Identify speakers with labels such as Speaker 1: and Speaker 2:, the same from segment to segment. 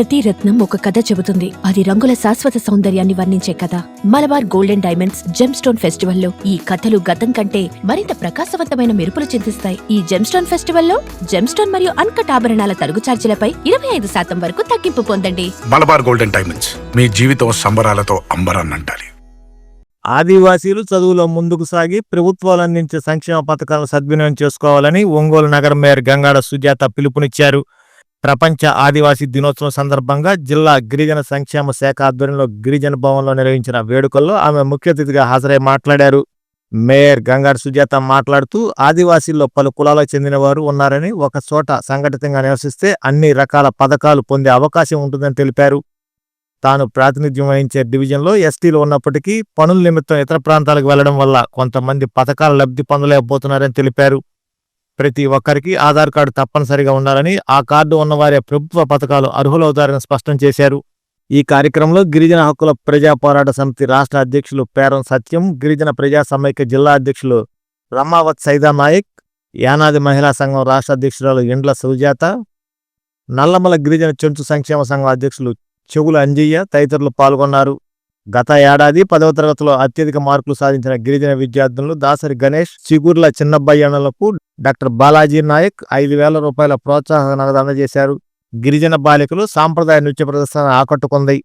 Speaker 1: ప్రతి రత్నం ఒక కథ చెబుతుంది. అది రంగుల శాశ్వత సౌందర్యాన్ని వర్ణించే కథ. Malabar golden diamonds gem stone ఫెస్టివల్లో ఈ కథలు గతం కంటే మరింత ప్రకాశవంతమైన మెరుపులు చిందిస్తాయి. ఈ జెమ్ స్టోన్ ఫెస్టివల్లో జెమ్ స్టోన్ మరియు అన్కట్ ఆభరణాల తరుగు ఛార్జీలపై ఇరవై ఐదు శాతం వరకు తగ్గింపు పొందండి.
Speaker 2: మలబార్ గోల్డెన్ డైమండ్స్ మీ జీవితం సంబరాలతో అంబరాన్నంటాలి
Speaker 3: ఆదివాసీలు చదువులో ముందుకు సాగి ప్రభుత్వాలు అందించే సంక్షేమ పథకాలను సద్వినియోగం చేసుకోవాలని ఒంగోలు నగర మేయర్ గంగాడ సుజాత పిలుపునిచ్చారు. ప్రపంచ ఆదివాసీ దినోత్సవం సందర్భంగా జిల్లా గిరిజన సంక్షేమ శాఖ ఆధ్వర్యంలో గిరిజన భవన్లో నిర్వహించిన వేడుకల్లో ఆమె ముఖ్య అతిథిగా హాజరై మాట్లాడారు. మేయర్ గంగారు సుజాత మాట్లాడుతూ ఆదివాసీల్లో పలు కులాలకు చెందినవారు ఉన్నారని ఒక చోట సంఘటితంగా నివసిస్తే అన్ని రకాల పథకాలు పొందే అవకాశం ఉంటుందని తెలిపారు. తాను ప్రాతినిధ్యం వహించే డివిజన్లో ఎస్టీలు ఉన్నప్పటికీ పనుల నిమిత్తం ఇతర ప్రాంతాలకు వెళ్ళడం వల్ల కొంతమంది పథకాల లబ్ధి పొందలేకపోతున్నారని తెలిపారు. ప్రతి ఒక్కరికి ఆధార్ కార్డు తప్పనిసరిగా ఉండాలని ఆ కార్డు ఉన్నవారే ప్రభుత్వ పథకాలు అర్హులవుతారని స్పష్టం చేశారు. ఈ కార్యక్రమంలో గిరిజన హక్కుల ప్రజా పోరాట సమితి రాష్ట్ర అధ్యక్షులు పేరం సత్యం గిరిజన ప్రజా సమైక్య జిల్లా అధ్యక్షులు రమావత్ సైదా నాయక్ యానాది మహిళా సంఘం రాష్ట్ర అధ్యక్షురాలు ఇండ్ల సుజాత నల్లమల గిరిజన చెంచు సంక్షేమ సంఘం అధ్యక్షులు చెవుల అంజయ్య తదితరులు పాల్గొన్నారు. గత ఏడాది పదవ తరగతిలో అత్యధిక మార్కులు సాధించిన గిరిజన విద్యార్థులను దాసరి గణేష్ చిగుర్ల చిన్నబ్బయ్యనలకు డాక్టర్ బాలాజీ నాయక్ ఐదు వేల రూపాయల ప్రోత్సాహక నగదు అందజేశారు. గిరిజన బాలికలు సాంప్రదాయ నృత్య ప్రదర్శన ఆకట్టుకుంది.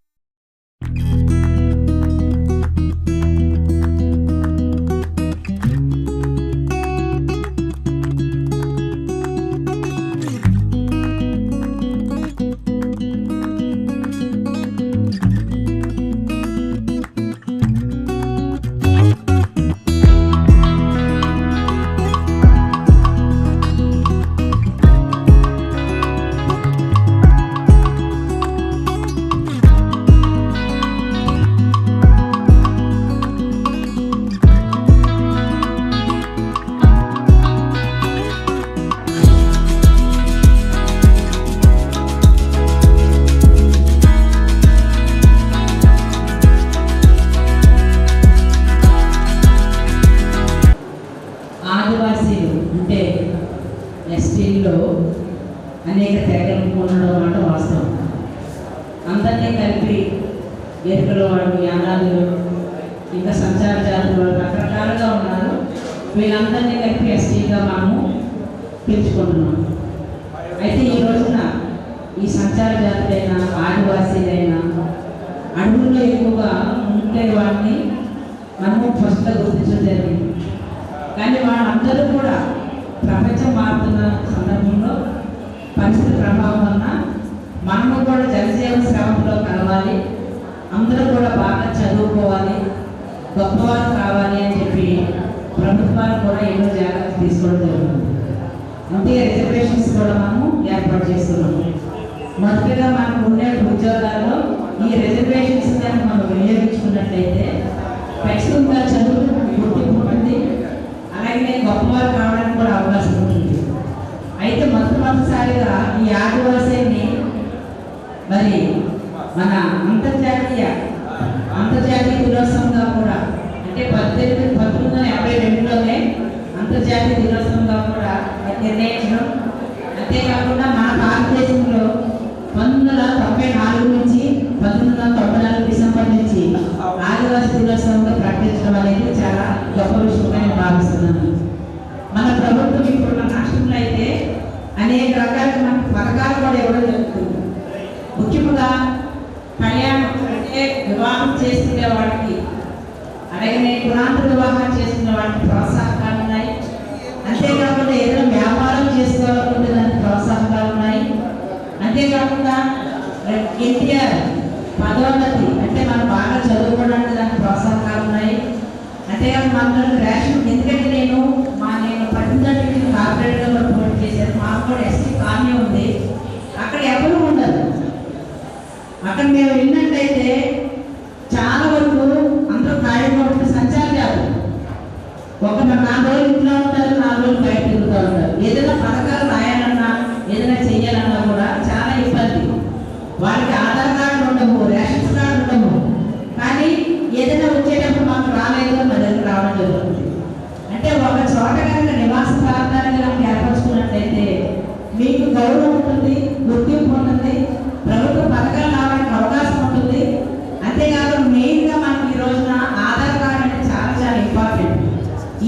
Speaker 4: వీళ్ళందరినీ ఎస్టీగా మనము పిలుచుకుంటున్నాం. అయితే ఈ రోజున ఈ సంచార జాతులైన ఆదివాసీలైన అడవుల్లో ఎక్కువగా ఉండే వాటిని మనము ఫస్ట్గా గుర్తించడం జరిగింది. కానీ వాళ్ళందరూ కూడా ప్రపంచం మారుతున్న సందర్భంలో పరిస్థితి ప్రభావం వలన మనము కూడా జలజీవన శ్రమంలో కలవాలి అందరూ కూడా బాగా చదువుకోవాలి గొప్పవారు కావాలి కూడా ఎన్నో జాగ్రత్తలు తీసుకోవడం జరుగుతుంది. అందుకే రిజర్వేషన్స్ కూడా మనము ఏర్పాటు చేస్తున్నాము మొదటిగా మనకు ఉండే ఉద్యోగాల్లో ఈ రిజర్వేషన్స్ కనుక మనం వినియోగించుకున్నట్లయితే ఖచ్చితంగా చదువు గుర్తింపు ఉంటుంది. అలాగే గొప్పవారు కావడానికి కూడా అవకాశం ఉంటుంది. అయితే మొట్టమొదటిసారిగా ఈ ఆదివాసీని మరి మన అంతర్జాతీయ అంతర్జాతీయ దినోత్సవంగా కూడా అంటే పద్దెనిమిది పంతొమ్మిది వందల యాభై రెండులోనే అంతర్జాతీయ దినోత్సవంగా కూడా నిర్ణయించడం అంతేకాకుండా మన భారతదేశంలో పంతొమ్మిది వందల తొంభై నాలుగు నుంచి పంతొమ్మిది వందల తొంభై నాలుగు డిసెంబర్ నుంచి ఆదివాసీ దినోత్సవంగా ప్రకటించడం అనేది చాలా గొప్ప విషయంగా నేను భావిస్తున్నాను మన ప్రభుత్వం ఇప్పుడు మన రాష్ట్రంలో అయితే అనేక రకాల మనకు పథకాలు కూడా ఇవ్వడం జరుగుతుంది ముఖ్యంగా కళ్యాణం అంటే వివాహం చేసుకునే వాడికి అలాగే కులాంత వివాహం చేసుకునే వాడికి ప్రోత్సాహకాలు ఉన్నాయి. అంతేకాకుండా ఏదైనా వ్యాపారం చేసుకోవాలనుకుంటే దానికి ప్రోత్సాహకాలు ఉన్నాయి. అంతేకాకుండా ఎన్టీఆర్ పదోన్నతి అంటే మనం బాగా చదువుకోవడానికి దానికి ప్రోత్సాహకాలు ఉన్నాయి. అంతేకాకుండా మన రేషన్ ఎందుకంటే నేను మా నేను పట్టిందంటే కార్పొరేట్గా కూడా చేశాను. మాకు కూడా ఎస్టీ కాలనీ ఉంది. అక్కడ ఎవరు ఉండదు అక్కడ మేము విన్నట్టయితే చాలా వరకు అందరూ కార్యక్రమం సంచారం కాదు ఒక నాలుగు రోజులు ఇంట్లో ఉంటారు నాలుగు రోజులు బయట తిరుగుతూ ఉంటారు. ఏదైనా పథకాలు రాయాలన్నా ఏదైనా చేయాలన్నా కూడా చాలా ఇబ్బంది. వాళ్ళకి ఆధార్ కార్డు ఉండము రేషన్ కార్డు ఉండము. కానీ ఏదైనా వచ్చేటప్పుడు మాకు రాలేదు మా దగ్గర రావడం జరుగుతుంది. అంటే ఒక చోట కనుక నివాస ప్రాంతాన్ని మనం ఏర్పరచుకున్నట్లయితే మీకు గౌరవం ఉంటుంది గుర్తింపు ఉంటుంది ప్రభుత్వ పథకాలు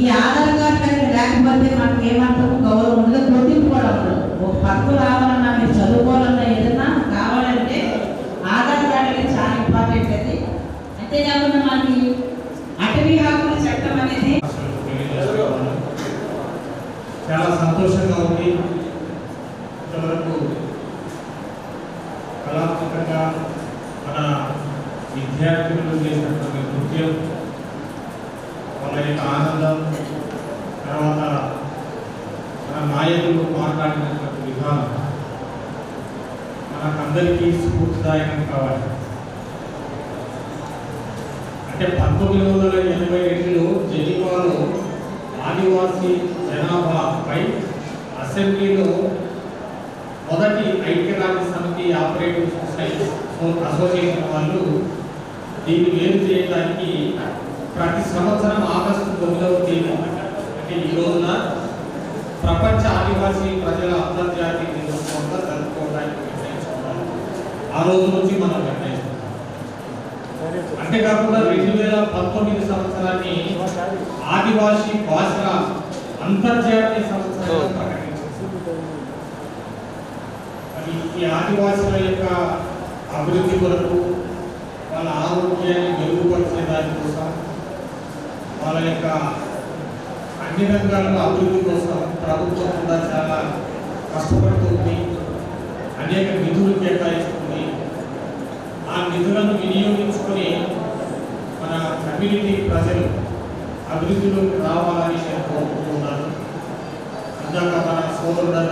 Speaker 5: ఈ ఆధార్ కార్డు అనేది లేకపోతే మనకి ఏమంటాం గౌరవం ఉండదు గుర్తింపు కూడా ఉండదు. ఒక
Speaker 4: పక్కు రావాలన్నా మీరు చదువుకోవాలన్నా ఏదన్నా కావాలంటే ఆధార్ కార్డు అనేది చాలా ఇంపార్టెంట్ అది. అంతేకాకుండా మనకి అటవీ హక్కుల చట్టం అనేది
Speaker 5: చాలా సంతోషంగా ఉంది. మనకందరికీ స్ఫూర్తిదాయకం కావాలి. అంటే పంతొమ్మిది వందల ఎనభై ఏడులో జెనీవాలో ఆదివాసీ జనాభాపై అసెంబ్లీలో మొదటి ఐక్యరాజ్య సమితి ఆపరేటివ్ సొసైటీ అసోసియేషన్ వాళ్ళు దీన్ని వేరు చేయడానికి ప్రతి సంవత్సరం ఆగస్టు తొమ్మిదవ తేదీ అంటే ఈ రోజున ప్రపంచ ఆదివాసీ ప్రజల అంతర్జాతీయ ఆ రోజు నుంచి మనం నిర్ణయిస్తున్నాం అంతేకాకుండా రెండు వేల పంతొమ్మిది సంవత్సరాన్ని ఆదివాసీ భాషల అంతర్జాతీయ సంవత్సరంగా ఈ ఆదివాసుల యొక్క అభివృద్ధి కొరకు వాళ్ళ ఆరోగ్యాన్ని మెరుగుపరిచే దానికోసం వాళ్ళ యొక్క అన్ని రంగాల్లో అభివృద్ధి కోసం ప్రభుత్వం కూడా చాలా కష్టపడుతుంది. అనేక నిధులు కేటాయిస్తుంది. ఆ నిధులను వినియోగించుకొని మన కమ్యూనిటీ ప్రజలు అభివృద్ధిలోకి రావాలని నేను కోరుకుంటున్నాను. ఇందాక మన సోదరుడు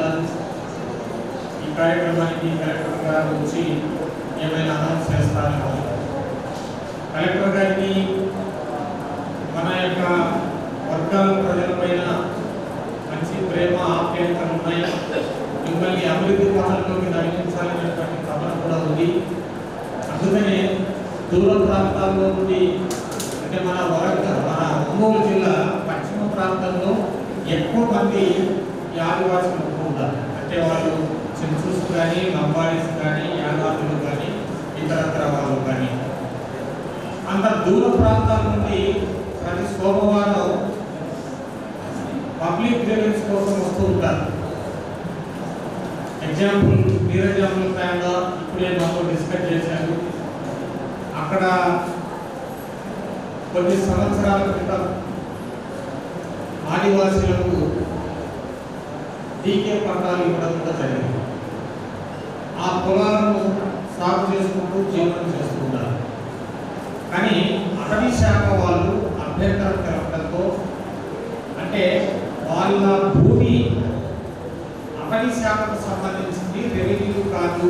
Speaker 5: ఈ కార్యక్రమానికి కలెక్టర్ గారు వచ్చి ఏమైనా అనౌన్స్ చేస్తారని కలెక్టర్ గారికి మన యొక్క వర్గాల ప్రజలపైన మంచి ప్రేమ ఆప్యాయతలు ఉన్నాయి. మిమ్మల్ని అభివృద్ధి పథంలోకి నడిపించాలనేటువంటి తపన కూడా ఉంది అందుకనే దూర ప్రాంతాల్లో నుండి అంటే మన వరంగల్ మన ఒంగోలు జిల్లా పశ్చిమ ప్రాంతంలో ఎక్కువ మంది ఈ ఆదివాసులు ఉంటారు. అంటే వాళ్ళు సెన్సూస్ కానీ లంబాడీస్ కానీ యాదవాసులు కానీ ఇతరత్ర వాళ్ళు కానీ. అంత దూర ప్రాంతాల నుండి ప్రతి సోమవారం పబ్లిక్ గ్రీవెన్స్ కోసం వస్తూ ఉంటారు. ఎగ్జాంపుల్ నీరజాముల ప్లాన్లో ఇప్పుడే మాకు డిస్కస్ చేశారు. అక్కడ కొన్ని సంవత్సరాల క్రితం ఆదివాసీలకు డీకే పట్టాలు ఇవ్వడం కూడా జరిగింది. ఆ పొలాలను సాగు చేసుకుంటూ జీవనం చేసుకుంటారు కానీ అటవీ శాఖ వాళ్ళు అభ్యంతరం తెలపడంతో అంటే వాళ్ళ భూమి అటవీ శాఖకు సంబంధించింది రెవెన్యూ కాదు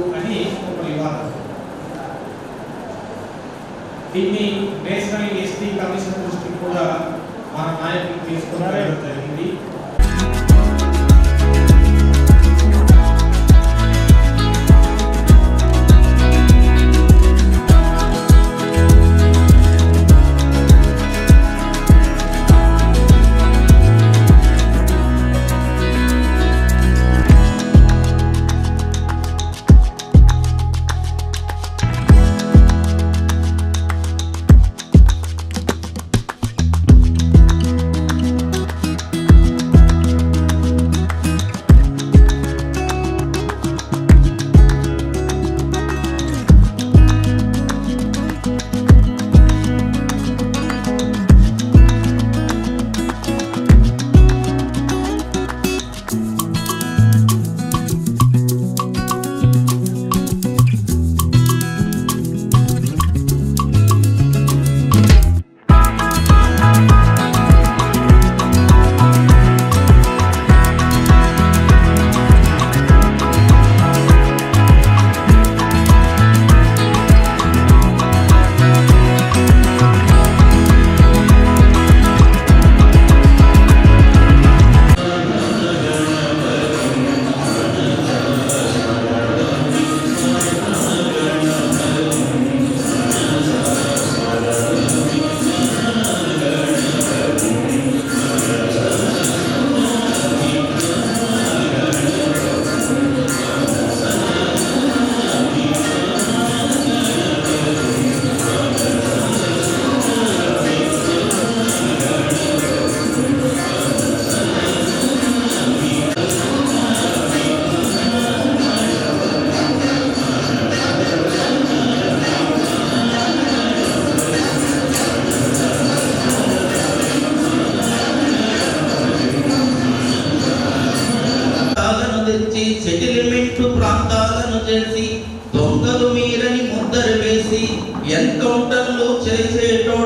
Speaker 5: దీన్ని నేషనల్ ఎస్టీ కమిషన్ దృష్టికి కూడా మన నాయకులు తీసుకుని జరిగింది.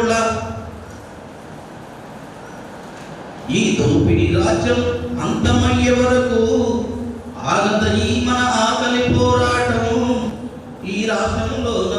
Speaker 6: చేసేటోళ్ళ ఈ దోపిడీ రాజ్యం అంతమయ్యే వరకు ఆగత ఈ మన ఆకలి పోరాటం ఈ రాష్ట్రంలోన